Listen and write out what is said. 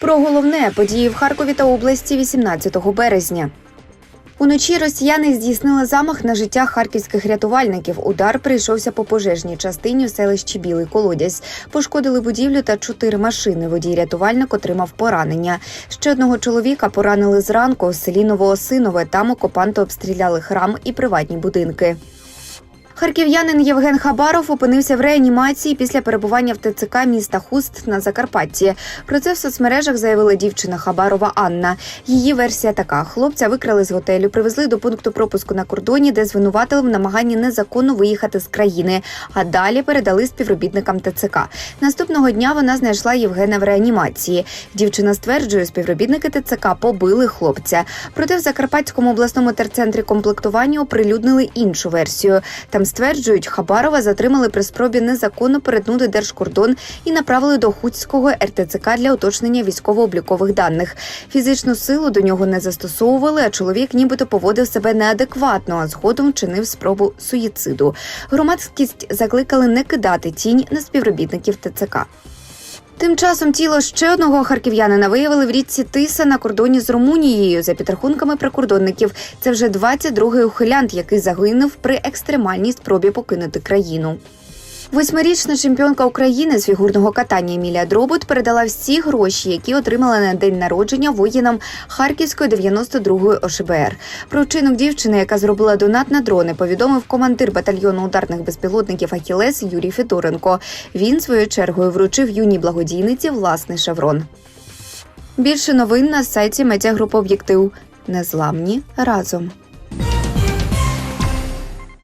Про головне події в Харкові та області 18 березня. Уночі росіяни здійснили замах на життя харківських рятувальників. Удар прийшовся по пожежній частині в селищі Білий Колодязь. Пошкодили будівлю та чотири машини. Водій рятувальник отримав поранення. Ще одного чоловіка поранили зранку у селі Новоосинове. Там окупанти обстріляли храм і приватні будинки. Харків'янин Євген Хабаров опинився в реанімації після перебування в ТЦК міста Хуст на Закарпатті. Про це в соцмережах заявила дівчина Хабарова Анна. Її версія така: хлопця викрали з готелю, привезли до пункту пропуску на кордоні, де звинуватили в намаганні незаконно виїхати з країни. А далі передали співробітникам ТЦК. Наступного дня вона знайшла Євгена в реанімації. Дівчина стверджує, співробітники ТЦК побили хлопця. Проте в Закарпатському обласному терцентрі комплектування оприлюднили іншу версію. Там стверджують, Хабарова затримали при спробі незаконно перетнути держкордон і направили до Хуцького РТЦК для уточнення військово-облікових даних. Фізичну силу до нього не застосовували, а чоловік нібито поводив себе неадекватно, а згодом чинив спробу суїциду. Громадськість закликали не кидати тінь на співробітників ТЦК. Тим часом тіло ще одного харків'янина виявили в річці Тиса на кордоні з Румунією. За підрахунками прикордонників, це вже 22-й ухилянт, який загинув при екстремальній спробі покинути країну. Восьмирічна чемпіонка України з фігурного катання Емілія Дробут передала всі гроші, які отримала на день народження воїнам Харківської 92-ї ОШБР. Про вчинок дівчини, яка зробила донат на дрони, повідомив командир батальйону ударних безпілотників Ахілес Юрій Федоренко. Він своєю чергою вручив юній благодійниці власний шеврон. Більше новин на сайті медіагрупи Об'єктив. Незламні разом.